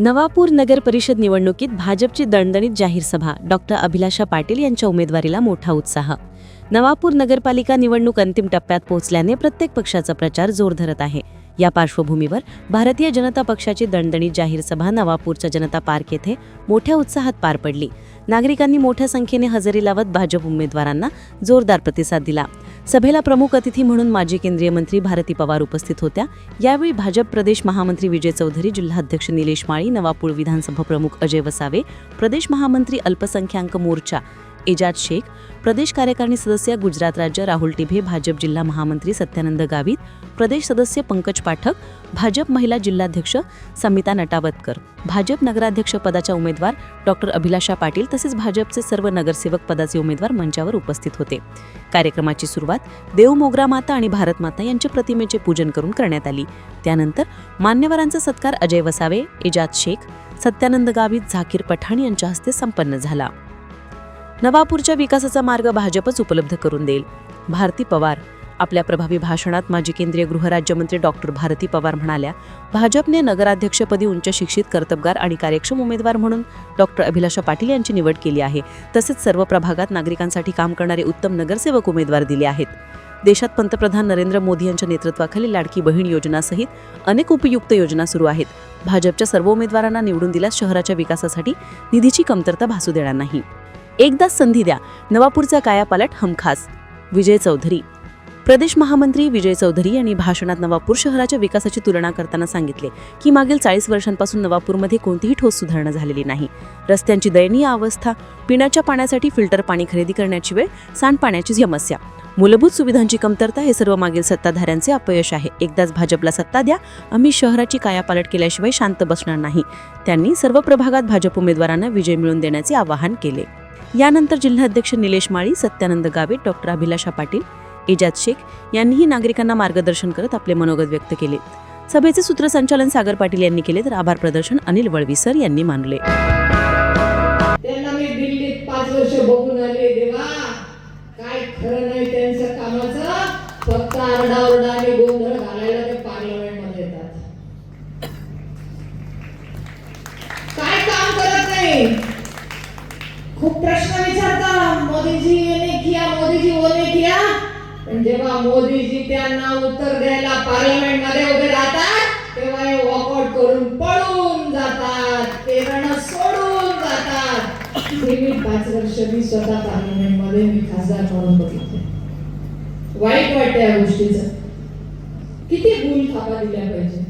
नवापूर नगर परिषद निवडणुकीत भाजपची दणदणीत जाहीर सभा. डॉक्टर अभिलाषा पाटील यांच्या उमेदवारीला मोठा उत्साह. नवापूर नगरपालिका निवडणूक अंतिम टप्प्यात पोहोचल्याने प्रत्येक पक्षाचा प्रचार जोर धरत आहे. या पार्श्वभूमीवर भारतीय जनता पक्षाची दणदणीत जाहीर सभा नवापूरच्या जनता पार्क येथे मोठ्या उत्साहात पार पडली. नागरिकांनी मोठ्या संख्येने हजेरी लावत भाजप उमेदवारांना जोरदार प्रतिसाद दिला. सभेला प्रमुख अतिथी म्हणून माजी केंद्रीय मंत्री भारती पवार उपस्थित होत्या. यावेळी भाजप प्रदेश महामंत्री विजय चौधरी जिल्हाध्यक्ष निलेश माळी नवापूर विधानसभा प्रमुख अजय वसावे प्रदेश महामंत्री अल्पसंख्याक मोर्चा एजाज शेख प्रदेश कार्यकारिणी सदस्य गुजरात राज्य राहुल टिभे भाजप जिल्हा महामंत्री सत्यानंद गावित प्रदेश सदस्य पंकज पाठक भाजप महिला जिल्हाध्यक्ष समिता नटावतकर. भाजप नगराध्यक्ष पदाच्या उमेदवार डॉक्टर अभिलाषा पाटील तसेच भाजपचे सर्व नगरसेवक पदाचे उमेदवार मंचावर उपस्थित होते. कार्यक्रमाची सुरुवात देव मोगरा माता आणि भारत माता यांच्या प्रतिमेचे पूजन करून करण्यात आली. त्यानंतर मान्यवरांचा सत्कार अजय वसावे एजाज शेख सत्यानंद गावित झाकीर पठाण यांच्या हस्ते संपन्न झाला. नवापूरच्या विकासाचा मार्ग भाजपच उपलब्ध करून देईल. भारती पवार आपल्या प्रभावी भाषणात माजी केंद्रीय गृहराज्यमंत्री डॉक्टर भारती पवार म्हणाल्या भाजपने नगराध्यक्षपदी उंच शिक्षित कर्तबगार आणि कार्यक्षम उमेदवार म्हणून डॉक्टर अभिलाषा पाटील यांची निवड केली आहे. तसेच सर्व प्रभागात नागरिकांसाठी काम करणारे उत्तम नगरसेवक उमेदवार दिले आहेत. देशात पंतप्रधान नरेंद्र मोदी यांच्या नेतृत्वाखाली लाडकी बहीण योजनासहित अनेक उपयुक्त योजना सुरू आहेत. भाजपच्या सर्व उमेदवारांना निवडून दिल्यास शहराच्या विकासासाठी निधीची कमतरता भासू देणार नाही. एकदाच संधी द्या. नवापूरचा कायापालट हमखास. विजय चौधरी. प्रदेश महामंत्री विजय चौधरी यांनी भाषणात नवापूर शहराच्या विकासाची तुलना करताना सांगितले की मागील चाळीस वर्षांपासून नवापूरमध्ये कोणतीही ठोस सुधारणा झालेली नाही. रस्त्यांची दयनीय अवस्था पिण्याच्या पाण्यासाठी फिल्टर पाणी खरेदी करण्याची वेळ सांडपाण्याची समस्या. मूलभूत सुविधांची कमतरता हे सर्व मागील सत्ताधाऱ्यांचे अपयश आहे. एकदाच भाजपला सत्ता द्या आम्ही शहराची कायापालट केल्याशिवाय शांत बसणार नाही. त्यांनी सर्व प्रभागात भाजप उमेदवारांना विजय मिळवून देण्याचे आवाहन केले. यानंतर जिल्हाध्यक्ष निलेश माळी सत्यानंद गावित डॉक्टर अभिलाषा पाटील एजाज शेख यांनीही नागरिकांना मार्गदर्शन करत आपले मनोगत व्यक्त केले. सभेचे सूत्रसंचालन सागर पाटील यांनी केले तर आभार प्रदर्शन अनिल वळवीसर यांनी मानले. त्यांना मी दिल्लीत पाच वर्ष बघून आले देवा! काय खरं नाही त्यांचं कामाचं? फक्त आरडाओरडा आणि गोंधळ घालायला ते पार्लमेंटमध्ये येतात काय काम करत नाही खूप प्रश्न विचारता मोदीजी ने मोदीजी वो किया पण जेव्हा मोदीजी त्यांना उत्तर द्यायला पार्लमेंटमध्ये उभे राहतात तेव्हा हे वॉकआउट करून पळून जातात ते रण सोडून जातात. हे मी पाच वर्ष मी स्वतः पार्लमेंटमध्ये मी खासदार म्हणून बघितले वाईट वाटतं या गोष्टीचं. किती गुण थापा दिल्या पाहिजे.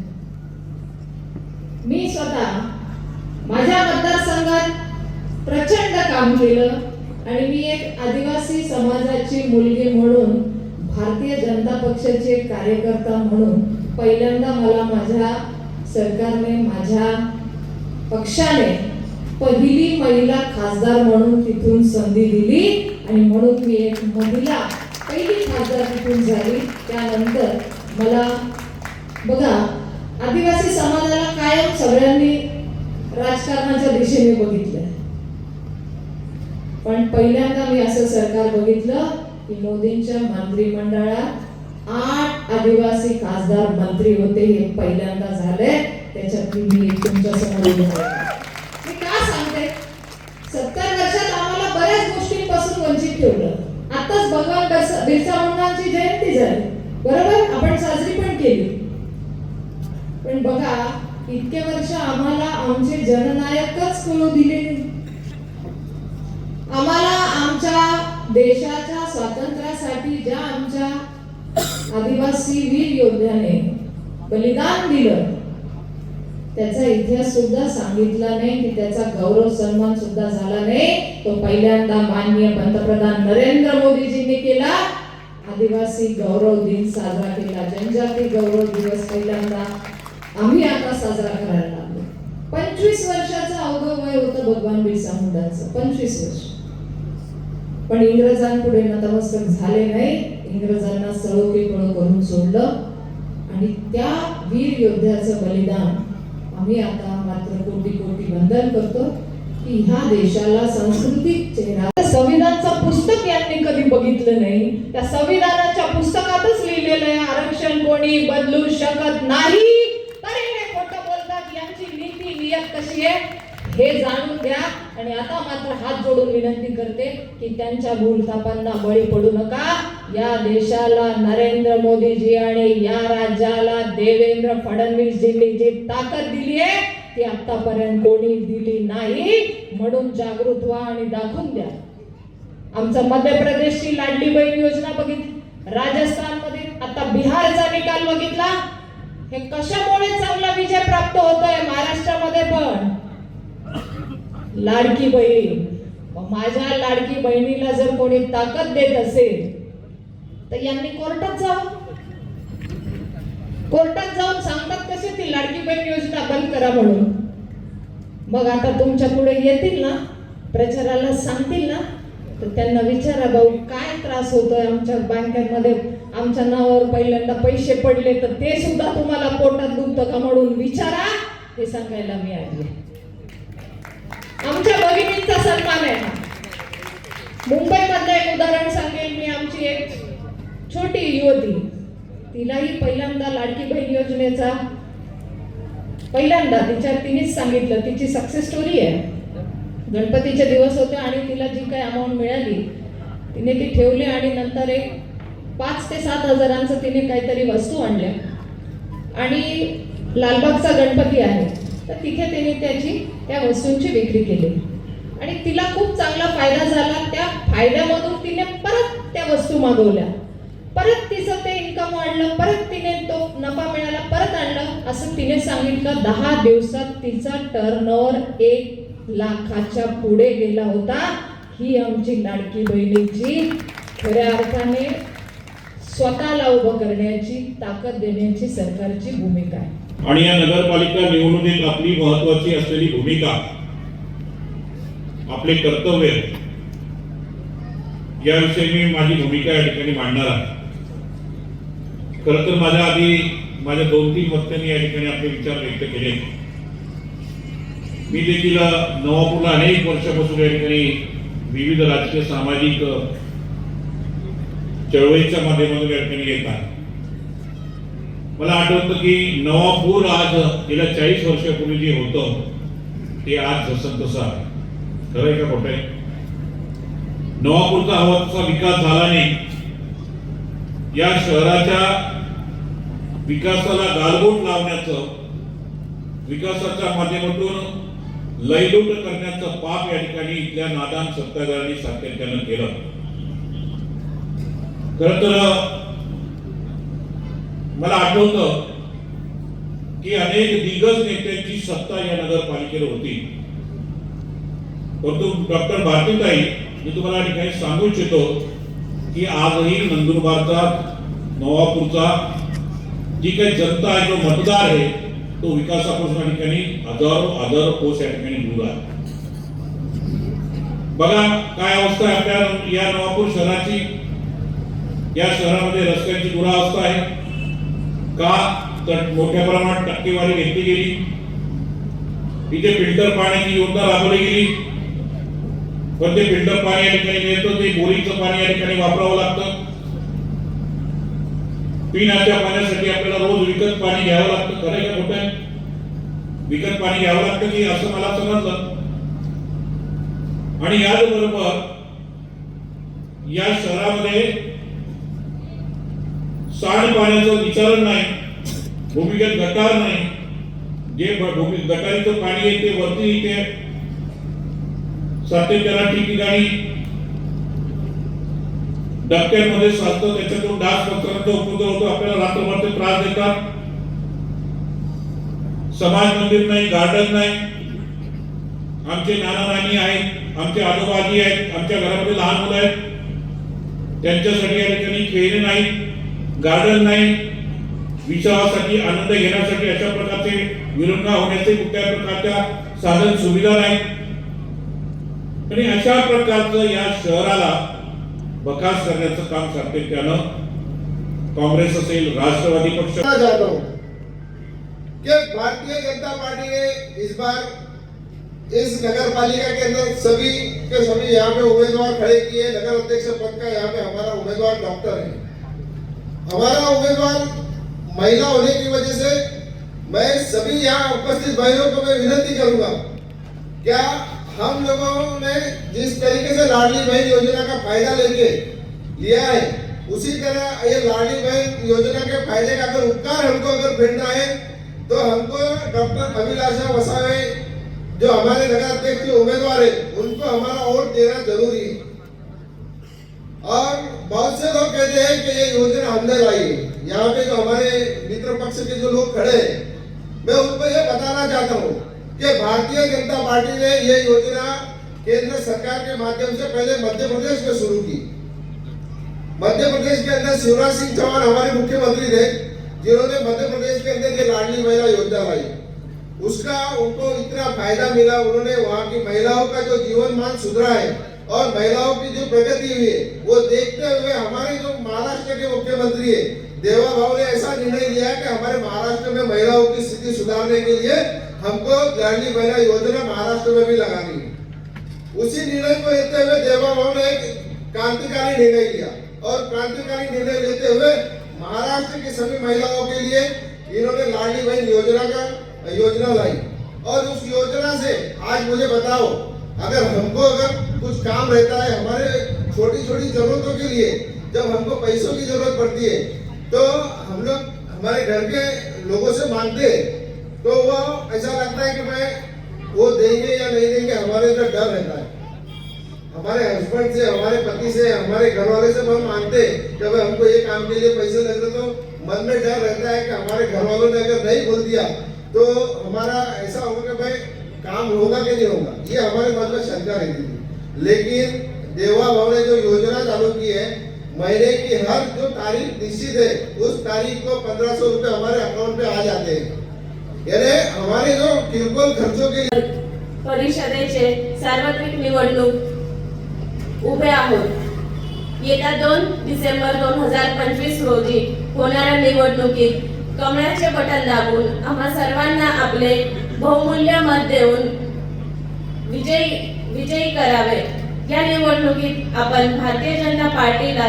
मी स्वतः माझ्या मतदारसंघात प्रचंड काम केलं. आणि मी एक आदिवासी समाजाची मुलगी म्हणून भारतीय जनता पक्षाचे एक कार्यकर्ता म्हणून पहिल्यांदा मला माझ्या सरकारने माझ्या पक्षाने पहिली महिला खासदार म्हणून तिथून संधी दिली आणि म्हणून मी एक महिला पहिली खासदार तिथून झाली. त्यानंतर मला बघा आदिवासी समाजाला कायम सगळ्यांनी राजकारणाच्या दिशेने बघितलं पण पहिल्यांदा मी असं सरकार बघितलं की मोदींच्या मंत्रिमंडळात आठ आदिवासी खासदार मंत्री होते हे पहिल्यांदा झाले त्याच्यात मी तुमच्यासमोर मी का सांगते? सत्तर वर्षात आम्हाला बऱ्याच गोष्टींपासून वंचित ठेवलं. आताच भगवान बिरसा मुंडांची जयंती झाली. बरोबर? आपण साजरी पण केली. पण बघा इतके वर्ष आम्हाला आमचे जननायकच कळू दिले नाही. आम्हाला आमच्या देशाच्या स्वातंत्र्यासाठी ज्या आमच्या आदिवासी वीर योद्ध्याने बलिदान दिलं त्याचा इतिहास सुद्धा सांगितला नाही की त्याचा गौरव सन्मान सुद्धा झाला नाही. तो पहिल्यांदा माननीय पंतप्रधान नरेंद्र मोदीजींनी केला. आदिवासी गौरव दिन साजरा केला. जनजाती गौरव दिवस पहिल्यांदा आम्ही आता साजरा करायला लागलो. पंचवीस वर्षाचं अवघं वय होतं भगवान बिरसा मुंडाचं. पंचवीस वर्ष. पण इंग्रजांपुढे नतमस्तक झाले नाही. इंग्रजांना सळोके करून सोडलं. आणि त्या वीर योद्ध्याचं बलिदान आम्ही आता मात्र कोटी कोटी वंदन करतो की ह्या देशाला सांस्कृतिक चेहरा. संविधानचं पुस्तक यांनी कधी बघितलं नाही. त्या संविधानाच्या पुस्तकातच लिहिलेलं आहे आरक्षण कोणी बदलू शकत नाही. तरी हे खोटं बोलतात यांची नीती नियत कशी आहे? हे जाणून घ्या. आणि आता मात्र हात जोडून विनंती करते की त्यांच्या भूलथापांना बळी पडू नका. या देशाला नरेंद्र मोदीजी आणि या राज्याला देवेंद्र फडणवीसजींनी जी ताकद दिली आहे ती आतापर्यंत कोणी दिली नाही. म्हणून जागृत व्हा आणि दाखवून द्या. आमचं मध्य प्रदेशची लाडली बहीण योजना बघितली. राजस्थानमध्ये आता बिहारचा निकाल बघितला. हे कशामुळे चांगला विजय प्राप्त होतोय? महाराष्ट्रामध्ये पण. लाडकी बहीण. माझ्या लाडकी बहिणीला जर कोणी ताकद देत असेल तर यांनी कोर्टात जावं. कोर्टात जाऊन सांगतात कसे ती लाडकी बहीण योजना बंद करा म्हणून. मग आता तुमच्यापुढे येतील ना प्रचाराला सांगतील ना तर त्यांना विचारा भाऊ काय त्रास होतोय आमच्या बँकेमध्ये? आमच्या नावावर पहिल्यांदा पैसे पडले तर ते सुद्धा तुम्हाला पोटात दुखतं का म्हणून विचारा. हे सांगायला मी आली आहे. आमच्या भगिनींचा सन्मान आहे. मुंबईमधलं एक उदाहरण सांगेल मी आमची एक छोटी युवती. तिलाही पहिल्यांदा लाडकी बहीण योजनेचा पहिल्यांदा तिच्या तिनेच सांगितलं तिची सक्सेस स्टोरी आहे. गणपतीचे दिवस होते आणि तिला जी काही अमाऊंट मिळाली तिने ती ठेवली आणि नंतर एक पाच ते सात हजारांचं तिने काहीतरी वस्तू आणल्या. आणि लालबागचा गणपती आहे. तर तिथे तिने त्याची त्या वस्तूंची विक्री केली. आणि तिला खूप चांगला फायदा झाला. त्या फायद्यामधून तिने परत त्या वस्तू मागवल्या. परत तिचं ते इन्कम वाढलं. परत तिने तो नफा मिळाला. परत आणलं. असं तिने सांगितलं. दहा दिवसात तिचा टर्नओव्हर एक लाखाच्या पुढे गेला होता. ही आमची लाडकी बहिणीची खऱ्या अर्थाने स्वतःला उभं करण्याची ताकद देण्याची सरकारची भूमिका आहे. आणि या नगरपालिका निवडणुकीत आपली महत्वाची असलेली भूमिका आपले कर्तव्य याविषयी मी माझी भूमिका या ठिकाणी मांडणार आहे. खर तर माझ्या आधी माझ्या दोन तीन वक्त्यांनी या ठिकाणी आपले विचार व्यक्त केले. मी देखील नवापूरला अनेक वर्षापासून या ठिकाणी विविध राजकीय सामाजिक चळवळीच्या माध्यमातून या ठिकाणी येत आहे. मला आठवतं की नवापूर आज गेल्या चाळीस वर्षापूर्वी जे होतं. ते आज जसं तसं आहे. खरं आहे का खोटं आहे? नवापूरचा हवा तसा विकास झाला नाही. या शहराच्या विकासाला गालबोट लावण्याचं विकासाच्या माध्यमातून लयलूट करण्याचं पाप या ठिकाणी इथल्या नादान सत्ताधाऱ्यांनी सातत्यानं केलं. खर तर मला आठवतं की अनेक दिग्गज नेत्यांची सत्ता या नगरपालिकेवर होती. परंतु डॉक्टर भारतीताई मी तुम्हाला या ठिकाणी सांगू इच्छितो की आजही नंदुरबारचा नवापूरचा जी काही जनता आहे जो मतदार आहे तो विकासापासून या ठिकाणी हजारो हजारो कोस या ठिकाणी दूर आहे. बघा काय अवस्था आहे आपल्या या नवापूर शहराची. या शहरामध्ये रस्त्यांची दुरावस्था आहे. का? तर मोठ्या प्रमाणात टक्केवारी घेतली गेली. इथे फिल्टर पाण्याची योजना राबवली गेली. पण ते फिल्टर पाणी या ठिकाणी मिळतं ते बोरिंगचं पाणी या ठिकाणी वापरावं लागतं. पिण्याच्या पाण्यासाठी आपल्याला रोज विकत पाणी घ्यावं लागतं. खरं का खोटं? विकत पाणी घ्यावं लागतं की असं मला समजलं? आणि याचबरोबर या शहरामध्ये सांडपाण्याचं विचारण नाही भूमिगत गटार नाही. जे भूमी गटारीचं पाणी आहे ते वरती इथे सातत्याला ठिकठिकाणी डबक्यांमध्ये साचतं त्याच्यातून डास पत्रांचा उपयोग होतो आपल्याला रात्रभर ते त्रास देतात. समाज मंदिर नाही गार्डन नाही. आमचे नाना नानी आहेत आमचे आजोबाजी आहेत आमच्या घरामध्ये लहान मुलं आहेत. त्यांच्यासाठी या ठिकाणी खेळणे नाही गार्डन नाही. विचारासाठी आनंद घेण्यासाठी अशा प्रकारचे विरंगा होण्याचे कुठल्या प्रकारच्या साधन सुविधा नाही. आणि अशा प्रकारचं या शहराला बकास करण्याचं काम सातत्यानं काँग्रेस असेल राष्ट्रवादी पक्ष. भारतीय जनता पार्टी ने इस बार इस नगर पालिका के अंदर सभी के सभी यहाँ पे उम्मीदवार खड़े किए. नगर अध्यक्ष पद का यहाँ पे हमारा उम्मीदवार डॉक्टर है. हमारा उम्मीदवार महिला होने की वजह से मैं सभी यहाँ उपस्थित भाइयों को मैं विनती करूँगा, क्या हम लोगों ने जिस तरीके से लाडली बहन योजना का फ़ायदा लेके लिया है, उसी तरह ये लाडली बहन योजना के फ़ायदे का अगर उपकार हमको अगर फेरना है तो हमको डॉक्टर अभिलाषा वसावे, जो हमारे नगर अध्यक्ष उम्मीदवार है, उनको हमारा वोट देना ज़रूरी है और बहुत से लोग कहते हैं कि ये योजना हमने लाई यहाँ पे जो हमारे मित्र पक्ष के जो लोग खड़े हैं मैं उनको ये बताना चाहता हूँ कि भारतीय जनता पार्टी ने ये योजना केंद्र सरकार के माध्यम से पहले मध्य प्रदेश में शुरू की। मध्य प्रदेश के अंदर शिवराज सिंह चौहान हमारे मुख्यमंत्री थे, जिन्होंने मध्य प्रदेश के अंदर लाडली महिला योजना लाई। उसका उनको इतना फ़ायदा मिला, उन्होंने वहाँ की महिलाओं का जो जीवन मान सुधरा है और महिलाओं की जो प्रगति हुई है, वो देखते हुए हमारे जो महाराष्ट्र के मुख्यमंत्री है, देवा भाव ने ऐसा निर्णय लिया कि हमारे महाराष्ट्र में महिलाओं की स्थिति सुधारने के लिए हमको लाडली महिला योजना महाराष्ट्र में भी लगानी है। उसी निर्णय को लेते हुए देवा भाव ने एक क्रांतिकारी निर्णय लिया और क्रांतिकारी निर्णय लेते हुए महाराष्ट्र की सभी महिलाओं के लिए इन्होंने लाडली बहन योजना का योजना लाई। और उस योजना से आज मुझे बताओ, अगर हमको अगर कुछ काम रहता है हमारे छोटी छोटी जरूरतों के लिए, जब हमको पैसों की ज़रूरत पड़ती है तो हम लोग हमारे घर के लोगों से मांगते हैं। तो वो ऐसा लगता है कि मैं वो देंगे या नहीं देंगे, हमारे अंदर डर रहता है। हमारे हस्बैंड से, हमारे पति से, हमारे घर वाले से हम मांगते हैं। कि अगर हमको ये काम के लिए पैसे लग रहे तो मन में डर रहता है कि हमारे घर वालों ने अगर नहीं बोल दिया तो हमारा ऐसा होगा कि भाई, काम होगा कि नहीं होगा? ये हमारे मन में शंका रहती थी लेकिन देवा भाव ने जो योजना चालू की है महीने की हर जो तारीख निश्चित है उस तारीख को पंद्रह सौ रुपये हमारे अकाउंट पे आ जाते हैं। यानी हमारे जो किरकोळ खर्चों के लिए परिषदेचे सार्वत्रिक निवडणूक उभे आहोत. येत्या दोन डिसेंबर दोन हजार पंचवीस रोजी होणाऱ्या निवडणुकीत कमळाचे बटन दाबून आम्हा सर्वांना आपले बहुमूल्य मत देऊन विजयी विजयी करावे. या निवडणुकीत आपण भारतीय जनता पार्टीला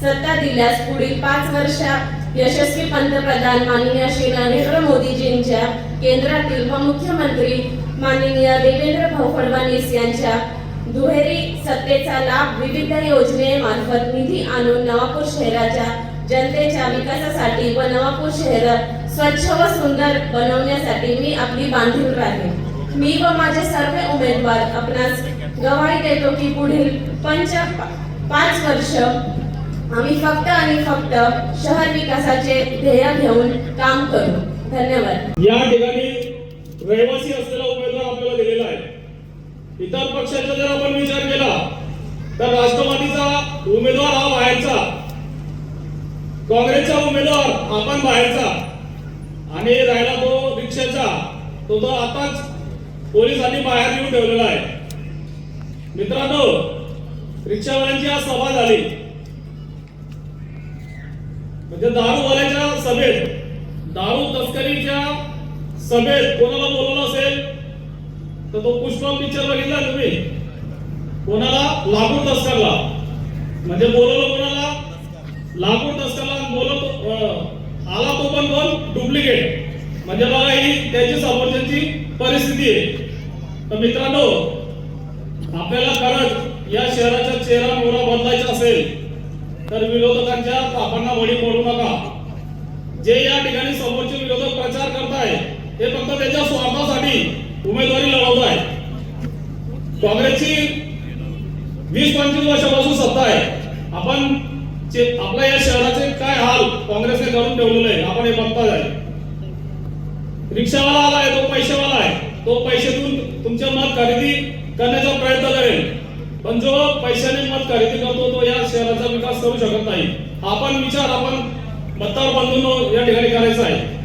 सत्ता दिल्यास पुढील पाच वर्षात यशस्वी पंतप्रधान माननीय श्री नरेंद्र मोदीजींच्या केंद्रातील व मुख्यमंत्री माननीय देवेंद्र भाऊ फडणवीस यांच्या दुहेरी सत्तेचा लाभ विविध योजनेमार्फत निधी आणून नवापूर शहराच्या जनतेच्या विकासासाठी व नवापूर शहर स्वच्छ व सुंदर बनवण्यासाठी मी आपली बांधील राहील मी व माझे सर्व उमेदवार आपणास गवाही देतो की पुढील पंच पाच वर्ष आम्ही फक्त आणि फक्त शहर विकासाचे ध्येय घेऊन काम करू. धन्यवाद. या ठिकाणी रहिवासी असलेला उमेदवार आपल्याला दिलेला आहे. इतर पक्षाचा जर आपण विचार केला तर राष्ट्रवादीचा उमेदवार हा बाहेरचा. काँग्रेसचा उमेदवार आपण बाहेरचा. आणि राहिला तो रिक्षाचा तो तो आताच पोलिसांनी बाहेर येऊन ठेवलेला आहे. मित्रांनो रिक्षावाल्यांची आज सभा झाली. म्हणजे दारूवाल्याच्या सभेत दारू तस्करीच्या सभेत कोणाला बोलवलं असेल? तर तो पुष्पम पिक्चर बघितला तुम्ही? कोणाला? लाकूड तस्करला. म्हणजे बोलवलं कोणाला? लाकूड तस्करला. बोलत आला तो पण कोण? डुप्लिकेट. म्हणजे बघा ही त्याची समोरच्याची परिस्थिती आहे. तर मित्रांनो आपल्याला खरंच या शहराचा चेहरा मोहरा बदलायचा असेल तर विरोधकांच्या तापांना वडी पडू नका. जे या ठिकाणी समोरचे विरोधक प्रचार करताय ते फक्त त्याच्या स्वार्थासाठी उमेदवारी लढवत आहे काँग्रेसची वीस पंचवीस वर्षापासून सत्ता आहे. आपण आपल्या या शहराचे काय हाल काँग्रेसने करून ठेवलेले आहे आपण हे बघताच आहे रिक्षावाला आलाय तो पैसेवाला आहे. तो पैशातून तुमचे मत खरेदी करण्याचा प्रयत्न करेल. पण जो पैशाने मत खरेदी करतो तो या शहराचा विकास करू शकत नाही. आपण विचार आपण मतदार बंधून या ठिकाणी करायचा आहे.